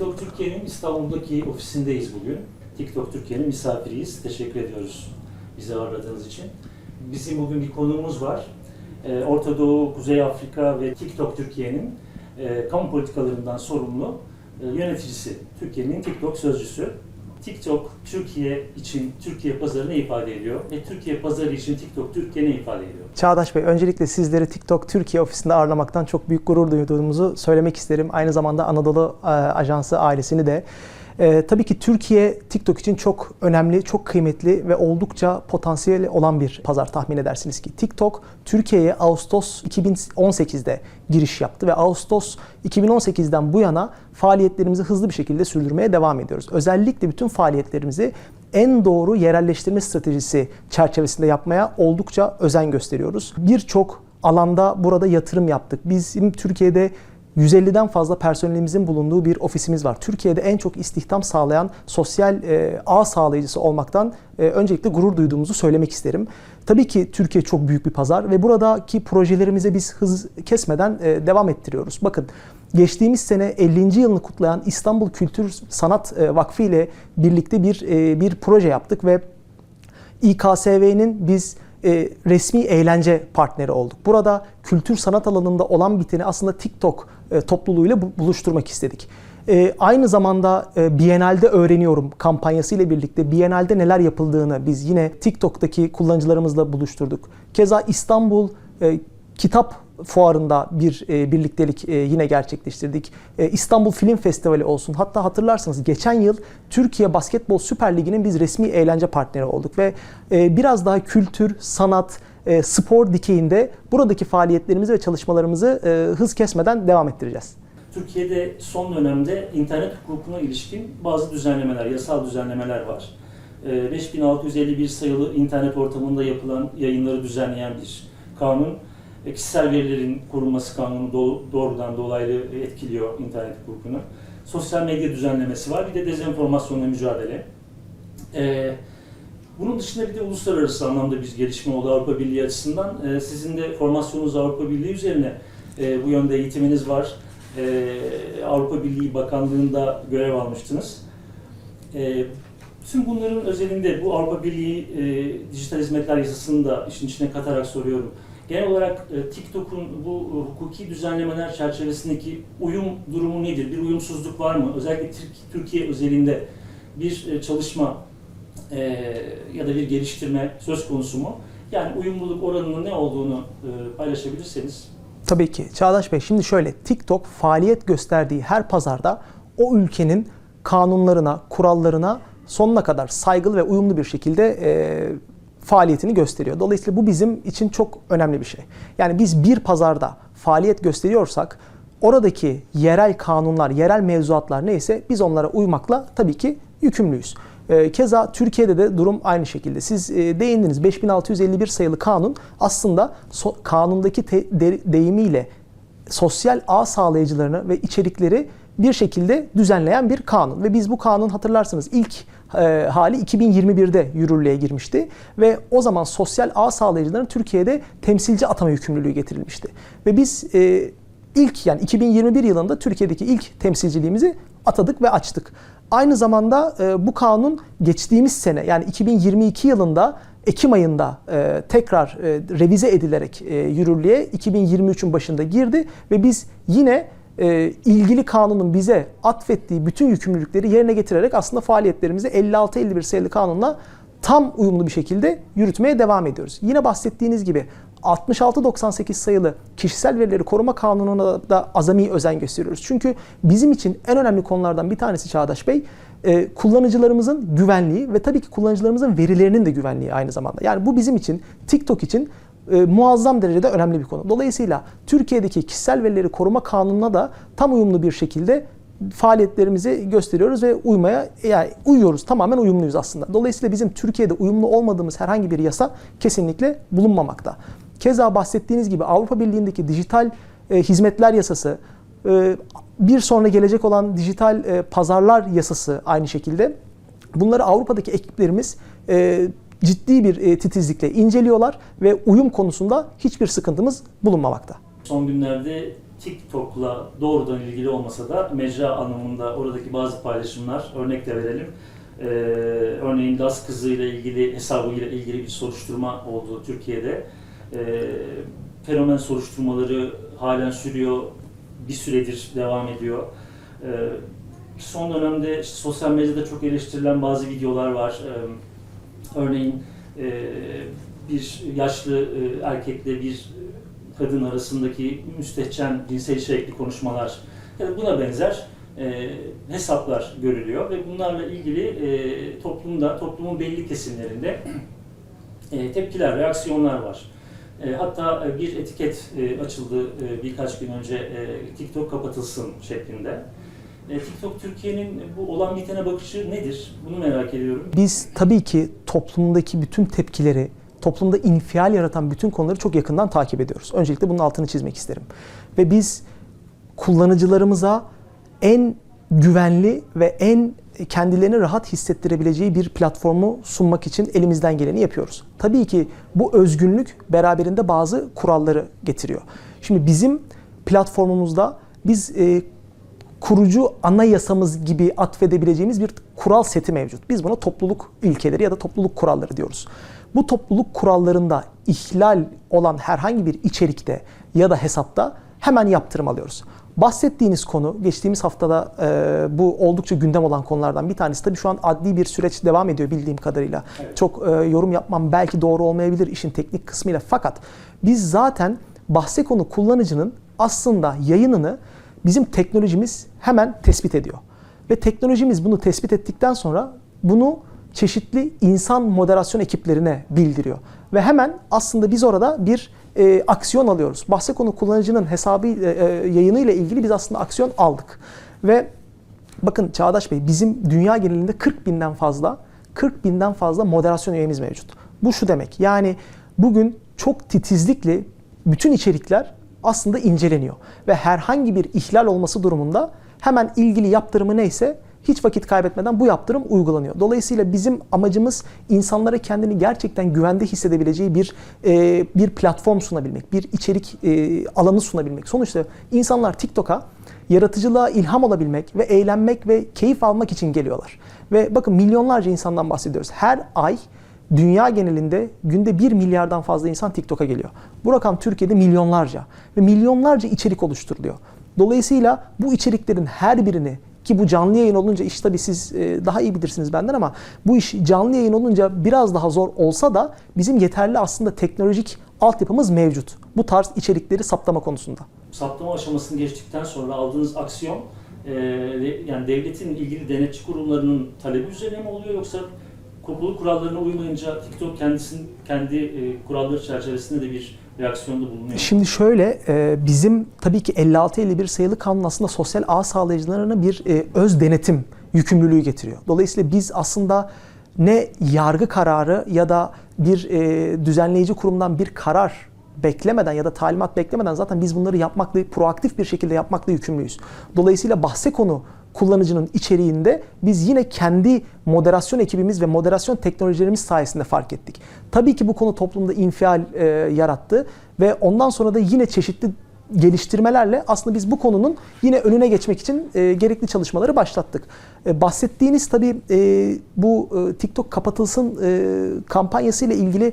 TikTok Türkiye'nin İstanbul'daki ofisindeyiz bugün. TikTok Türkiye'nin misafiriyiz. Teşekkür ediyoruz bizi ağırladığınız için. Bizim bugün bir konuğumuz var. Ee, Orta Doğu, Kuzey Afrika ve TikTok Türkiye'nin e, kamu politikalarından sorumlu e, yöneticisi. Türkiye'nin TikTok sözcüsü. TikTok Türkiye için Türkiye pazarını ifade ediyor ve Türkiye pazarı için TikTok Türkiye ne ifade ediyor? Çağdaş Bey, öncelikle sizleri TikTok Türkiye ofisinde ağırlamaktan çok büyük gurur duyduğumuzu söylemek isterim. Aynı zamanda Anadolu e, Ajansı ailesini de. E, tabii ki Türkiye TikTok için çok önemli, çok kıymetli ve oldukça potansiyeli olan bir pazar tahmin edersiniz ki. TikTok Türkiye'ye Ağustos 2018'de giriş yaptı ve Ağustos 2018'den bu yana faaliyetlerimizi hızlı bir şekilde sürdürmeye devam ediyoruz. Özellikle bütün faaliyetlerimizi en doğru yerelleştirme stratejisi çerçevesinde yapmaya oldukça özen gösteriyoruz. Birçok alanda burada yatırım yaptık. Bizim Türkiye'de 150'den fazla personelimizin bulunduğu bir ofisimiz var. Türkiye'de en çok istihdam sağlayan sosyal e, ağ sağlayıcısı olmaktan e, öncelikle gurur duyduğumuzu söylemek isterim. Tabii ki Türkiye çok büyük bir pazar ve buradaki projelerimize biz hız kesmeden e, devam ettiriyoruz. Bakın geçtiğimiz sene 50. yılını kutlayan İstanbul Kültür Sanat e, Vakfı ile birlikte bir e, bir proje yaptık ve İKSV'nin biz e, resmi eğlence partneri olduk. Burada kültür sanat alanında olan biteni aslında TikTok e, topluluğuyla bu- buluşturmak istedik. E, aynı zamanda e, Biennale'de öğreniyorum kampanyası ile birlikte Biennale'de neler yapıldığını biz yine TikTok'taki kullanıcılarımızla buluşturduk. Keza İstanbul e, Kitap Fuarı'nda bir e, birliktelik e, yine gerçekleştirdik. E, İstanbul Film Festivali olsun. Hatta hatırlarsanız geçen yıl Türkiye Basketbol Süper Ligi'nin biz resmi eğlence partneri olduk ve e, biraz daha kültür, sanat, e, spor dikeyinde buradaki faaliyetlerimizi ve çalışmalarımızı e, hız kesmeden devam ettireceğiz. Türkiye'de son dönemde internet hukukuna ilişkin bazı düzenlemeler, yasal düzenlemeler var. Ee, 5651 sayılı internet ortamında yapılan yayınları düzenleyen bir kanun. E, Kişisel verilerin korunması kanunu do- doğrudan dolaylı etkiliyor internet hukukunu. Sosyal medya düzenlemesi var, bir de dezenformasyonla mücadele. Ee, bunun dışında bir de uluslararası anlamda bir gelişme oldu Avrupa Birliği açısından. Ee, sizin de formasyonunuz Avrupa Birliği üzerine e, bu yönde eğitiminiz var. Ee, Avrupa Birliği Bakanlığı'nda görev almıştınız. Ee, Tüm bunların özelinde bu Avrupa Birliği e, dijital hizmetler yasasını da işin içine katarak soruyorum. Genel olarak e, TikTok'un bu e, hukuki düzenlemeler çerçevesindeki uyum durumu nedir? Bir uyumsuzluk var mı? Özellikle Türk- Türkiye özelinde bir e, çalışma e, ya da bir geliştirme söz konusu mu? Yani uyumluluk oranının ne olduğunu e, paylaşabilirseniz. Tabii ki. Çağdaş Bey şimdi şöyle TikTok faaliyet gösterdiği her pazarda o ülkenin kanunlarına, kurallarına sonuna kadar saygılı ve uyumlu bir şekilde e, faaliyetini gösteriyor. Dolayısıyla bu bizim için çok önemli bir şey. Yani biz bir pazarda faaliyet gösteriyorsak oradaki yerel kanunlar, yerel mevzuatlar neyse biz onlara uymakla tabii ki yükümlüyüz. E, Keza Türkiye'de de durum aynı şekilde. Siz e, değindiniz 5651 sayılı kanun aslında so- kanundaki de- deyimiyle sosyal ağ sağlayıcılarını ve içerikleri bir şekilde düzenleyen bir kanun. Ve biz bu kanun hatırlarsınız ilk e, hali 2021'de yürürlüğe girmişti. Ve o zaman sosyal ağ sağlayıcıların Türkiye'de temsilci atama yükümlülüğü getirilmişti. Ve biz e, ilk yani 2021 yılında Türkiye'deki ilk temsilciliğimizi atadık ve açtık. Aynı zamanda e, bu kanun geçtiğimiz sene yani 2022 yılında Ekim ayında tekrar revize edilerek yürürlüğe 2023'ün başında girdi ve biz yine e, ilgili kanunun bize atfettiği bütün yükümlülükleri yerine getirerek aslında faaliyetlerimizi 56-51 sayılı kanunla tam uyumlu bir şekilde yürütmeye devam ediyoruz. Yine bahsettiğiniz gibi 66-98 sayılı kişisel verileri koruma kanununa da azami özen gösteriyoruz. Çünkü bizim için en önemli konulardan bir tanesi Çağdaş Bey, e, kullanıcılarımızın güvenliği ve tabii ki kullanıcılarımızın verilerinin de güvenliği aynı zamanda. Yani bu bizim için, TikTok için e, muazzam derecede önemli bir konu. Dolayısıyla Türkiye'deki kişisel verileri koruma kanununa da tam uyumlu bir şekilde faaliyetlerimizi gösteriyoruz ve uymaya yani uyuyoruz. Tamamen uyumluyuz aslında. Dolayısıyla bizim Türkiye'de uyumlu olmadığımız herhangi bir yasa kesinlikle bulunmamakta. Keza bahsettiğiniz gibi Avrupa Birliği'ndeki dijital e, hizmetler yasası, e, bir sonra gelecek olan dijital e, pazarlar yasası aynı şekilde. Bunları Avrupa'daki ekiplerimiz e, ciddi bir e, titizlikle inceliyorlar ve uyum konusunda hiçbir sıkıntımız bulunmamakta. Son günlerde TikTok'la doğrudan ilgili olmasa da mecra anlamında oradaki bazı paylaşımlar örnek de verelim. Ee, örneğin Laz kızı ile ilgili hesabıyla ilgili bir soruşturma oldu Türkiye'de. Ee, fenomen soruşturmaları halen sürüyor, bir süredir devam ediyor. Ee, son dönemde işte sosyal medyada çok eleştirilen bazı videolar var. Ee, örneğin e, bir yaşlı e, erkekle bir kadın arasındaki müstehcen cinsel içerikli konuşmalar ya da buna benzer e, hesaplar görülüyor ve bunlarla ilgili e, toplumda, toplumun belli kesimlerinde e, tepkiler, reaksiyonlar var. E, hatta bir etiket e, açıldı e, birkaç gün önce e, TikTok kapatılsın şeklinde. E, TikTok Türkiye'nin bu olan bitene bakışı nedir? Bunu merak ediyorum. Biz tabii ki toplumdaki bütün tepkileri, toplumda infial yaratan bütün konuları çok yakından takip ediyoruz. Öncelikle bunun altını çizmek isterim. Ve biz kullanıcılarımıza en güvenli ve en kendilerini rahat hissettirebileceği bir platformu sunmak için elimizden geleni yapıyoruz. Tabii ki bu özgünlük beraberinde bazı kuralları getiriyor. Şimdi bizim platformumuzda biz e, kurucu anayasamız gibi atfedebileceğimiz bir kural seti mevcut. Biz buna topluluk ilkeleri ya da topluluk kuralları diyoruz. Bu topluluk kurallarında ihlal olan herhangi bir içerikte ya da hesapta hemen yaptırım alıyoruz. Bahsettiğiniz konu geçtiğimiz haftada e, bu oldukça gündem olan konulardan bir tanesi. Tabii şu an adli bir süreç devam ediyor bildiğim kadarıyla. Evet. Çok e, yorum yapmam belki doğru olmayabilir işin teknik kısmıyla. Fakat biz zaten bahse konu kullanıcının aslında yayınını bizim teknolojimiz hemen tespit ediyor. Ve teknolojimiz bunu tespit ettikten sonra bunu çeşitli insan moderasyon ekiplerine bildiriyor. Ve hemen aslında biz orada bir e, aksiyon alıyoruz. Bahse konu kullanıcının hesabı e, e, yayınıyla ilgili biz aslında aksiyon aldık. Ve bakın Çağdaş Bey bizim dünya genelinde 40 binden fazla 40 binden fazla moderasyon üyemiz mevcut. Bu şu demek yani bugün çok titizlikle bütün içerikler aslında inceleniyor. Ve herhangi bir ihlal olması durumunda hemen ilgili yaptırımı neyse hiç vakit kaybetmeden bu yaptırım uygulanıyor. Dolayısıyla bizim amacımız insanlara kendini gerçekten güvende hissedebileceği bir e, bir platform sunabilmek, bir içerik e, alanı sunabilmek. Sonuçta insanlar TikTok'a yaratıcılığa ilham olabilmek ve eğlenmek ve keyif almak için geliyorlar. Ve bakın milyonlarca insandan bahsediyoruz. Her ay dünya genelinde günde 1 milyardan fazla insan TikTok'a geliyor. Bu rakam Türkiye'de milyonlarca ve milyonlarca içerik oluşturuluyor. Dolayısıyla bu içeriklerin her birini ki bu canlı yayın olunca iş tabii siz e, daha iyi bilirsiniz benden ama bu iş canlı yayın olunca biraz daha zor olsa da bizim yeterli aslında teknolojik altyapımız mevcut. Bu tarz içerikleri saptama konusunda. Saptama aşamasını geçtikten sonra aldığınız aksiyon e, yani devletin ilgili denetçi kurumlarının talebi üzerine mi oluyor yoksa topluluk kurallarına uymayınca TikTok kendisinin kendi e, kuralları çerçevesinde de bir reaksiyonda bulunuyor. Şimdi şöyle e, bizim tabii ki 56-51 sayılı kanun aslında sosyal ağ sağlayıcılarına bir e, öz denetim yükümlülüğü getiriyor. Dolayısıyla biz aslında ne yargı kararı ya da bir e, düzenleyici kurumdan bir karar beklemeden ya da talimat beklemeden zaten biz bunları yapmakla proaktif bir şekilde yapmakla yükümlüyüz. Dolayısıyla bahse konu kullanıcının içeriğinde biz yine kendi moderasyon ekibimiz ve moderasyon teknolojilerimiz sayesinde fark ettik. Tabii ki bu konu toplumda infial e, yarattı ve ondan sonra da yine çeşitli geliştirmelerle aslında biz bu konunun yine önüne geçmek için e, gerekli çalışmaları başlattık. E, bahsettiğiniz tabii e, bu e, TikTok kapatılsın e, kampanyası ile ilgili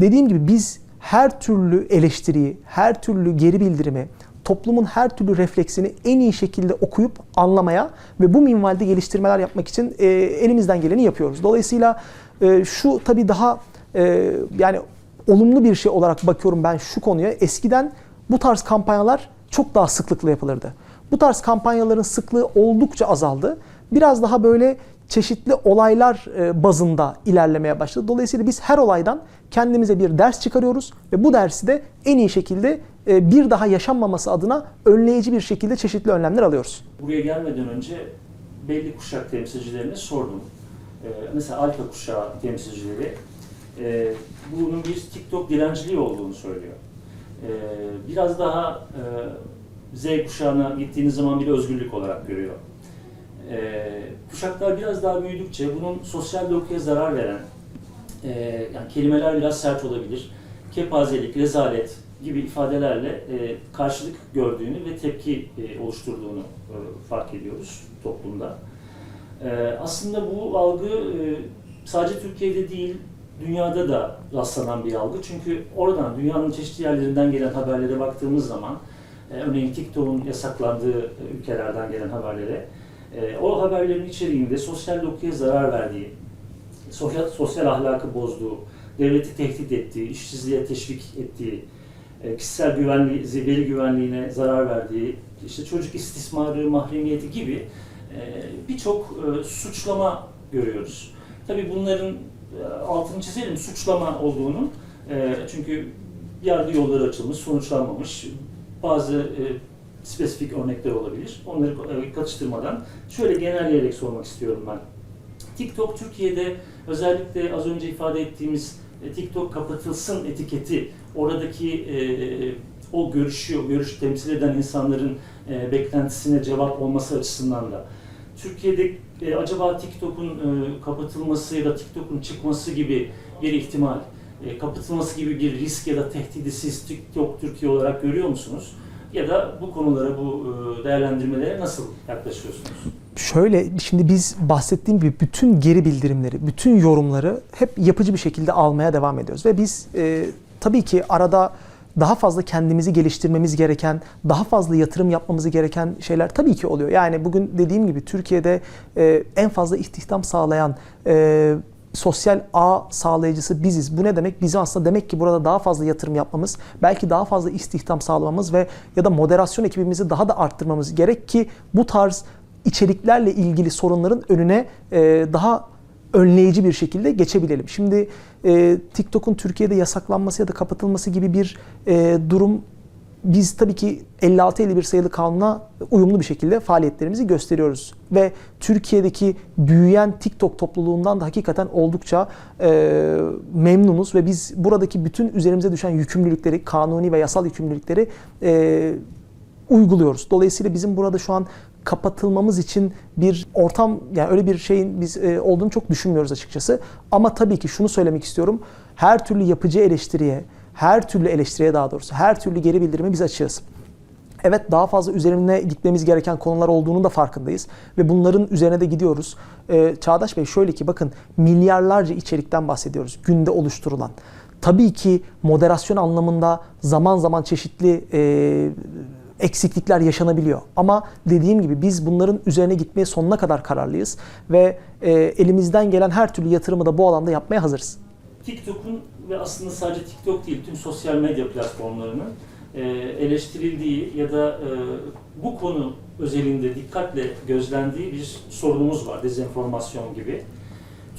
dediğim gibi biz her türlü eleştiriyi, her türlü geri bildirimi, toplumun her türlü refleksini en iyi şekilde okuyup anlamaya ve bu minvalde geliştirmeler yapmak için e, elimizden geleni yapıyoruz. Dolayısıyla e, şu tabii daha e, yani olumlu bir şey olarak bakıyorum ben şu konuya. Eskiden bu tarz kampanyalar çok daha sıklıkla yapılırdı. Bu tarz kampanyaların sıklığı oldukça azaldı. Biraz daha böyle çeşitli olaylar e, bazında ilerlemeye başladı. Dolayısıyla biz her olaydan kendimize bir ders çıkarıyoruz ve bu dersi de en iyi şekilde e, bir daha yaşanmaması adına önleyici bir şekilde çeşitli önlemler alıyoruz. Buraya gelmeden önce belli kuşak temsilcilerine sordum. Ee, mesela alfa kuşağı temsilcileri e, bunun bir TikTok dilenciliği olduğunu söylüyor. Biraz daha e, Z kuşağına gittiğiniz zaman bir özgürlük olarak görüyor. Ee, kuşaklar biraz daha büyüdükçe bunun sosyal dokuya zarar veren, e, yani kelimeler biraz sert olabilir, kepazelik, rezalet, gibi ifadelerle e, karşılık gördüğünü ve tepki e, oluşturduğunu e, fark ediyoruz toplumda. E, aslında bu algı e, sadece Türkiye'de değil, dünyada da rastlanan bir algı. Çünkü oradan, dünyanın çeşitli yerlerinden gelen haberlere baktığımız zaman, e, örneğin TikTok'un yasaklandığı e, ülkelerden gelen haberlere, e, o haberlerin içeriğinde sosyal dokuya zarar verdiği, sosyal, sosyal ahlakı bozduğu, devleti tehdit ettiği, işsizliğe teşvik ettiği, e, kişisel güvenliği, veri güvenliğine zarar verdiği, işte çocuk istismarı, mahremiyeti gibi e, birçok e, suçlama görüyoruz. Tabii bunların altını çizelim suçlama olduğunu. Çünkü yargı yolları açılmış, sonuçlanmamış. Bazı spesifik örnekler olabilir. Onları e, katıştırmadan şöyle genelleyerek sormak istiyorum ben. TikTok Türkiye'de özellikle az önce ifade ettiğimiz e, TikTok kapatılsın etiketi oradaki e, o görüşü, o görüş temsil eden insanların e, beklentisine cevap olması açısından da Türkiye'de e, acaba TikTok'un e, kapatılması ya da TikTok'un çıkması gibi bir ihtimal, e, kapatılması gibi bir risk ya da tehdidi siz TikTok Türkiye olarak görüyor musunuz? Ya da bu konulara, bu e, değerlendirmelere nasıl yaklaşıyorsunuz? Şöyle şimdi biz bahsettiğim gibi bütün geri bildirimleri, bütün yorumları hep yapıcı bir şekilde almaya devam ediyoruz. Ve biz e, tabii ki arada daha fazla kendimizi geliştirmemiz gereken, daha fazla yatırım yapmamız gereken şeyler tabii ki oluyor. Yani bugün dediğim gibi Türkiye'de e, en fazla istihdam sağlayan e, sosyal ağ sağlayıcısı biziz. Bu ne demek? Bizim aslında demek ki burada daha fazla yatırım yapmamız, belki daha fazla istihdam sağlamamız ve ya da moderasyon ekibimizi daha da arttırmamız gerek ki bu tarz içeriklerle ilgili sorunların önüne e, daha önleyici bir şekilde geçebilelim. Şimdi e, TikTok'un Türkiye'de yasaklanması ya da kapatılması gibi bir e, durum biz tabii ki 56-51 sayılı kanuna uyumlu bir şekilde faaliyetlerimizi gösteriyoruz. Ve Türkiye'deki büyüyen TikTok topluluğundan da hakikaten oldukça e, memnunuz ve biz buradaki bütün üzerimize düşen yükümlülükleri, kanuni ve yasal yükümlülükleri e, uyguluyoruz. Dolayısıyla bizim burada şu an kapatılmamız için bir ortam yani öyle bir şeyin biz e, olduğunu çok düşünmüyoruz açıkçası. Ama tabii ki şunu söylemek istiyorum. Her türlü yapıcı eleştiriye, her türlü eleştiriye daha doğrusu, her türlü geri bildirime biz açığız. Evet daha fazla üzerine gitmemiz gereken konular olduğunu da farkındayız ve bunların üzerine de gidiyoruz. Ee, Çağdaş Bey şöyle ki bakın milyarlarca içerikten bahsediyoruz günde oluşturulan. Tabii ki moderasyon anlamında zaman zaman çeşitli e, eksiklikler yaşanabiliyor. Ama dediğim gibi biz bunların üzerine gitmeye sonuna kadar kararlıyız ve e, elimizden gelen her türlü yatırımı da bu alanda yapmaya hazırız. TikTok'un ve aslında sadece TikTok değil tüm sosyal medya platformlarının e, eleştirildiği ya da e, bu konu özelinde dikkatle gözlendiği bir sorunumuz var dezenformasyon gibi.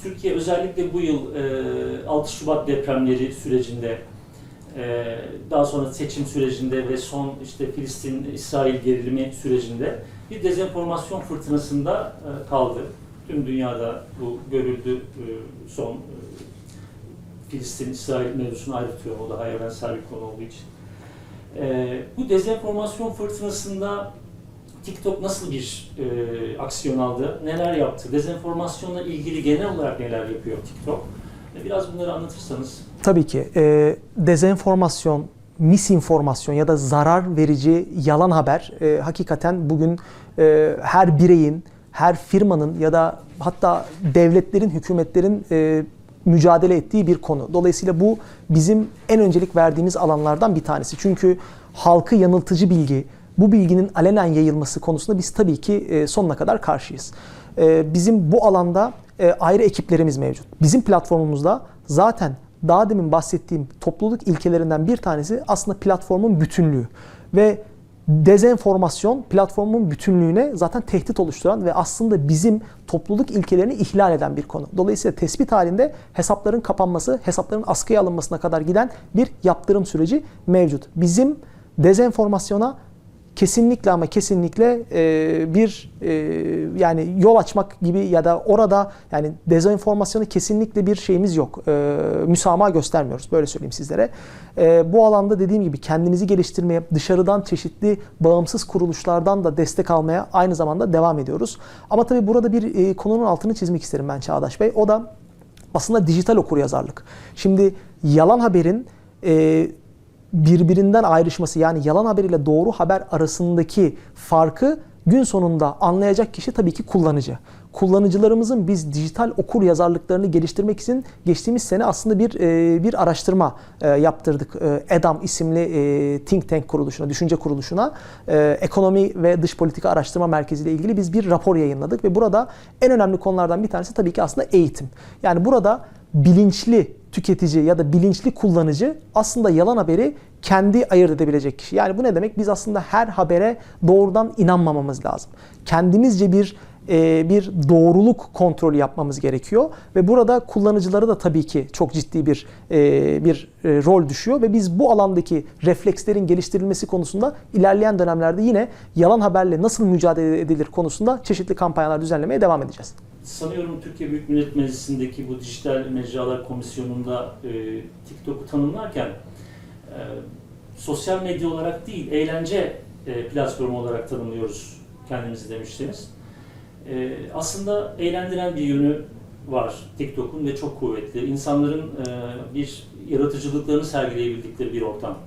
Türkiye özellikle bu yıl e, 6 Şubat depremleri sürecinde e, daha sonra seçim sürecinde ve son işte Filistin-İsrail gerilimi sürecinde bir dezenformasyon fırtınasında e, kaldı. Tüm dünyada bu görüldü e, son e, Filistin-İsrail mevzusunu ayrı. O daha evrensel bir konu olduğu için. Ee, bu dezenformasyon fırtınasında TikTok nasıl bir e, aksiyon aldı? Neler yaptı? Dezenformasyonla ilgili genel olarak neler yapıyor TikTok? E, Biraz bunları anlatırsanız. Tabii ki e, dezenformasyon, misinformasyon ya da zarar verici yalan haber e, hakikaten bugün e, her bireyin, her firmanın ya da hatta devletlerin, hükümetlerin e, mücadele ettiği bir konu. Dolayısıyla bu bizim en öncelik verdiğimiz alanlardan bir tanesi. Çünkü halkı yanıltıcı bilgi, bu bilginin alenen yayılması konusunda biz tabii ki e, sonuna kadar karşıyız. E, Bizim bu alanda e, ayrı ekiplerimiz mevcut. Bizim platformumuzda zaten daha demin bahsettiğim topluluk ilkelerinden bir tanesi aslında platformun bütünlüğü. Ve dezenformasyon platformun bütünlüğüne zaten tehdit oluşturan ve aslında bizim topluluk ilkelerini ihlal eden bir konu. Dolayısıyla tespit halinde hesapların kapanması, hesapların askıya alınmasına kadar giden bir yaptırım süreci mevcut. Bizim dezenformasyona kesinlikle ama kesinlikle e, bir e, yani yol açmak gibi ya da orada yani dezenformasyonu kesinlikle bir şeyimiz yok. E, müsamaha göstermiyoruz. Böyle söyleyeyim sizlere. E, bu alanda dediğim gibi kendimizi geliştirmeye, dışarıdan çeşitli bağımsız kuruluşlardan da destek almaya aynı zamanda devam ediyoruz. Ama tabii burada bir e, konunun altını çizmek isterim ben Çağdaş Bey. O da aslında dijital okuryazarlık. Şimdi yalan haberin e, birbirinden ayrışması yani yalan haber ile doğru haber arasındaki farkı gün sonunda anlayacak kişi tabii ki kullanıcı. Kullanıcılarımızın biz dijital okur yazarlıklarını geliştirmek için geçtiğimiz sene aslında bir e, bir araştırma e, yaptırdık. E, EDAM isimli e, think tank kuruluşuna, düşünce kuruluşuna ekonomi ve dış politika araştırma merkezi ile ilgili biz bir rapor yayınladık ve burada en önemli konulardan bir tanesi tabii ki aslında eğitim. Yani burada bilinçli tüketici ya da bilinçli kullanıcı aslında yalan haberi kendi ayırt edebilecek kişi. Yani bu ne demek? Biz aslında her habere doğrudan inanmamamız lazım. Kendimizce bir e, bir doğruluk kontrolü yapmamız gerekiyor ve burada kullanıcılara da tabii ki çok ciddi bir e, bir e, rol düşüyor ve biz bu alandaki reflekslerin geliştirilmesi konusunda ilerleyen dönemlerde yine yalan haberle nasıl mücadele edilir konusunda çeşitli kampanyalar düzenlemeye devam edeceğiz. Sanıyorum Türkiye Büyük Millet Meclisi'ndeki bu Dijital Mecralar Komisyonu'nda e, TikTok'u tanımlarken e, sosyal medya olarak değil, eğlence e, platformu olarak tanımlıyoruz kendimizi demiştiniz. E, aslında eğlendiren bir yönü var TikTok'un ve çok kuvvetli. İnsanların e, bir yaratıcılıklarını sergileyebildikleri bir ortam.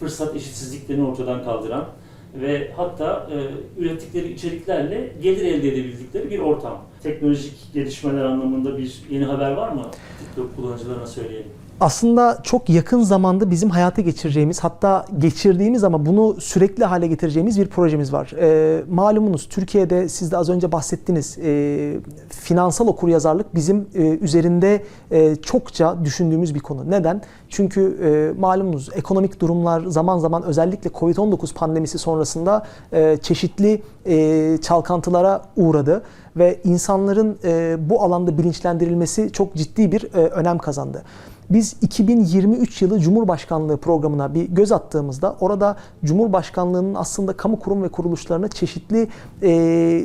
Fırsat eşitsizliklerini ortadan kaldıran ve hatta e, ürettikleri içeriklerle gelir elde edebildikleri bir ortam. Teknolojik gelişmeler anlamında bir yeni haber var mı TikTok kullanıcılarına söyleyelim? Aslında çok yakın zamanda bizim hayata geçireceğimiz hatta geçirdiğimiz ama bunu sürekli hale getireceğimiz bir projemiz var. E, malumunuz Türkiye'de siz de az önce bahsettiniz e, finansal okuryazarlık bizim e, üzerinde e, çokça düşündüğümüz bir konu. Neden? Çünkü e, malumunuz ekonomik durumlar zaman zaman özellikle Covid-19 pandemisi sonrasında e, çeşitli e, çalkantılara uğradı ve insanların e, bu alanda bilinçlendirilmesi çok ciddi bir e, önem kazandı. Biz 2023 yılı Cumhurbaşkanlığı programına bir göz attığımızda orada Cumhurbaşkanlığının aslında kamu kurum ve kuruluşlarına çeşitli e,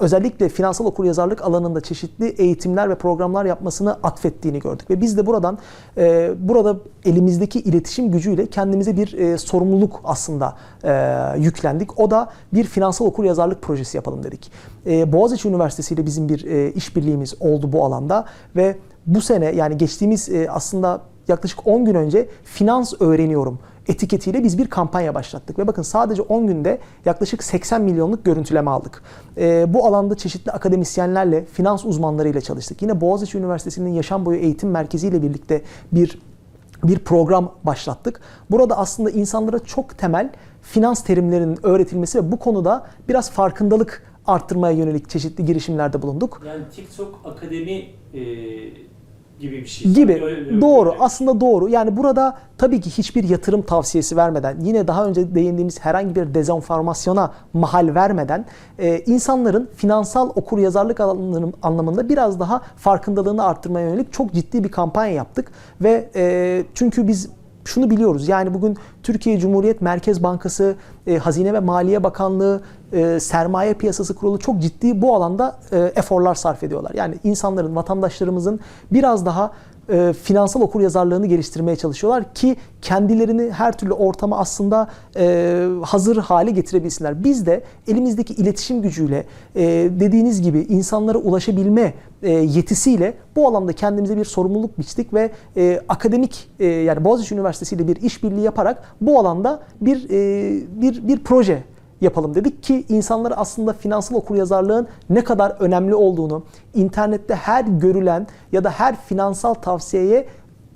özellikle finansal okuryazarlık alanında çeşitli eğitimler ve programlar yapmasını atfettiğini gördük. Ve biz de buradan e, burada elimizdeki iletişim gücüyle kendimize bir e, sorumluluk aslında e, yüklendik. O da bir finansal okuryazarlık projesi yapalım dedik. E, Boğaziçi Üniversitesi ile bizim bir e, işbirliğimiz oldu bu alanda ve bu sene yani geçtiğimiz e, aslında yaklaşık 10 gün önce finans öğreniyorum etiketiyle biz bir kampanya başlattık. Ve bakın sadece 10 günde yaklaşık 80 milyonluk görüntüleme aldık. E, bu alanda çeşitli akademisyenlerle, finans uzmanlarıyla çalıştık. Yine Boğaziçi Üniversitesi'nin Yaşam Boyu Eğitim Merkezi ile birlikte bir bir program başlattık. Burada aslında insanlara çok temel finans terimlerinin öğretilmesi ve bu konuda biraz farkındalık arttırmaya yönelik çeşitli girişimlerde bulunduk. Yani TikTok Akademi e, gibi bir şey. gibi. Öyle- doğru. öyle. Aslında doğru. Yani burada tabii ki hiçbir yatırım tavsiyesi vermeden, yine daha önce değindiğimiz herhangi bir dezenformasyona mahal vermeden e, insanların finansal okur yazarlık alanının anlamında biraz daha farkındalığını arttırmaya yönelik çok ciddi bir kampanya yaptık ve e, çünkü biz şunu biliyoruz. Yani bugün Türkiye Cumhuriyet Merkez Bankası, e, Hazine ve Maliye Bakanlığı, e, Sermaye Piyasası Kurulu çok ciddi bu alanda e, eforlar sarf ediyorlar. Yani insanların, vatandaşlarımızın biraz daha e, finansal okuryazarlığını geliştirmeye çalışıyorlar ki kendilerini her türlü ortama aslında e, hazır hale getirebilsinler. Biz de elimizdeki iletişim gücüyle e, dediğiniz gibi insanlara ulaşabilme e, yetisiyle bu alanda kendimize bir sorumluluk biçtik ve e, akademik e, yani Boğaziçi Üniversitesi ile bir işbirliği yaparak bu alanda bir e, bir bir proje yapalım dedik ki insanlar aslında finansal okuryazarlığın ne kadar önemli olduğunu, internette her görülen ya da her finansal tavsiyeye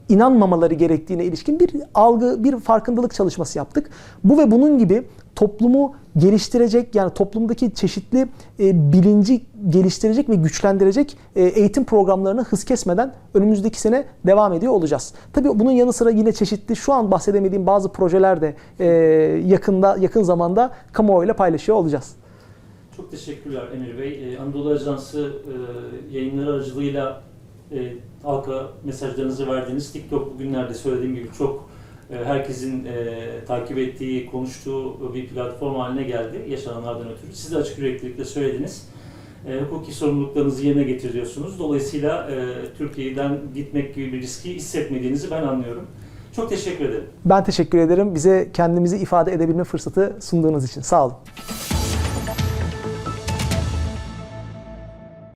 inanmamaları gerektiğine ilişkin bir algı, bir farkındalık çalışması yaptık. Bu ve bunun gibi toplumu geliştirecek yani toplumdaki çeşitli e, bilinci geliştirecek ve güçlendirecek e, eğitim programlarını hız kesmeden önümüzdeki sene devam ediyor olacağız. Tabii bunun yanı sıra yine çeşitli şu an bahsedemediğim bazı projeler de e, yakında yakın zamanda kamuoyuyla paylaşıyor olacağız. Çok teşekkürler Emir Bey. Ee, Anadolu Ajansı e, yayınları aracılığıyla e, halka mesajlarınızı verdiğiniz TikTok bugünlerde söylediğim gibi çok herkesin e, takip ettiği, konuştuğu bir platform haline geldi yaşananlardan ötürü. Siz de açık yüreklilikle söylediniz. E, hukuki sorumluluklarınızı yerine getiriyorsunuz. Dolayısıyla e, Türkiye'den gitmek gibi bir riski hissetmediğinizi ben anlıyorum. Çok teşekkür ederim. Ben teşekkür ederim bize kendimizi ifade edebilme fırsatı sunduğunuz için. Sağ olun.